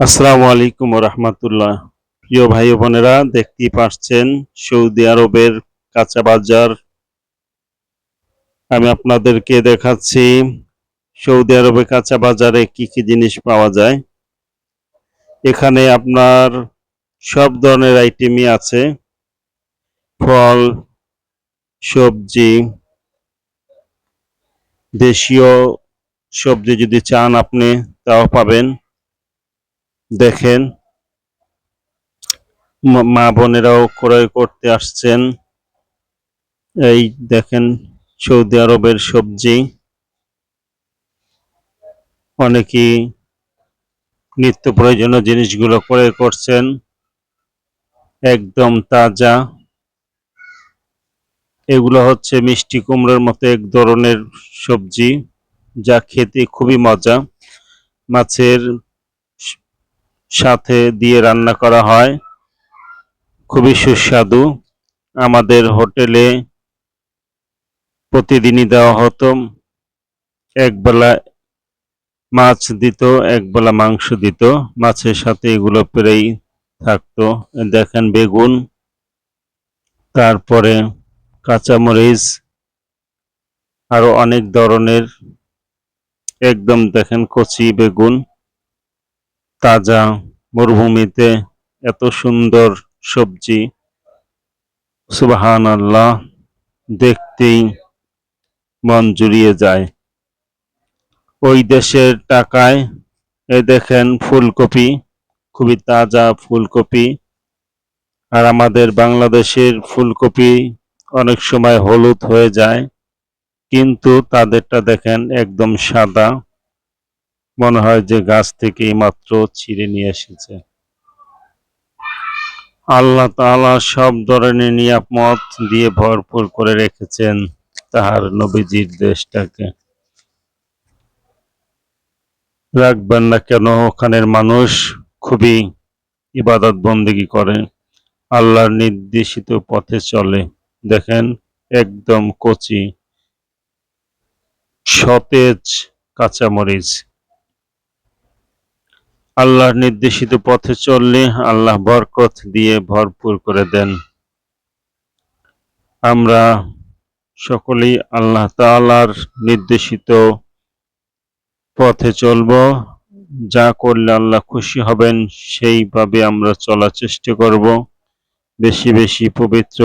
আসসালামু আলাইকুম রহমতুল্লাহ প্রিয় ভাই বোনেরা, দেখতেই পাচ্ছেন সৌদি আরবের কাঁচা বাজার। আমি আপনাদেরকে দেখাচ্ছি সৌদি আরবে কাঁচা বাজারে কি কি জিনিস পাওয়া যায়। এখানে আপনার সব ধরনের আইটেমই আছে। ফল, সবজি, দেশীয় সবজি যদি চান আপনি, তাও পাবেন। দেখেন, মা- বোনেরাও ক্রয় করতে আসছেন। এই দেখেন, সৌদি আরবের সবজি। অনেকেই নিত্য প্রয়োজনীয় জিনিসগুলো ক্রয় করছেন। একদম তাজা। এগুলো হচ্ছে মিষ্টি কুমড়োর মতো এক ধরনের সবজি, যা খেতে খুবই মজা। মাছের সাথে দিয়ে রান্না করা হয়। খুবই সুস্বাদু। আমাদের হোটেলে প্রতিদিনই দেওয়া হতো। একবেলা মাছ দিত একবেলা মাংস দিত। মাছের সাথে এগুলো পেরেই থাকতো। দেখেন বেগুন, তারপরে কাঁচামরিচ, আরও অনেক ধরনের, একদম দেখেন কচি বেগুন। তাজা মরুভূমিতে এত সুন্দর সবজি। সুবাহান আল্লাহ দেখতেই মন জুড়িয়ে যায়। ওই দেশের টাকায়, এ দেখেন ফুলকপি, খুবই তাজা ফুলকপি। আর আমাদের বাংলাদেশের ফুলকপি অনেক সময় হলুদ হয়ে যায়, কিন্তু তাদেরটা দেখেন একদম সাদা। মনে হয় যে গাছ থেকে মাত্র ছিঁড়ে নিয়ে এসেছে। আল্লাহ তাআলা সব ধরনের নিয়ামত দিয়ে ভরপুর করে রেখেছেন তাহার নবীজির দেশটাকে। রাখবেন না কেন, ওখানের মানুষ খুবই ইবাদত বন্দেগী করে, আল্লাহর নির্দেশিত পথে চলে। দেখেন, একদম কচি, সতেজ কাঁচামরিচ। আল্লাহর নির্দেশিত পথে চললে আল্লাহ বরকত দিয়ে ভরপুর করে দেন। আমরা সকলেই আল্লাহ তাআলার নির্দেশিত পথে চলব। যা করলে আল্লাহ খুশি হবেন, সেইভাবে আমরা চলার চেষ্টা করব। বেশি বেশি পবিত্র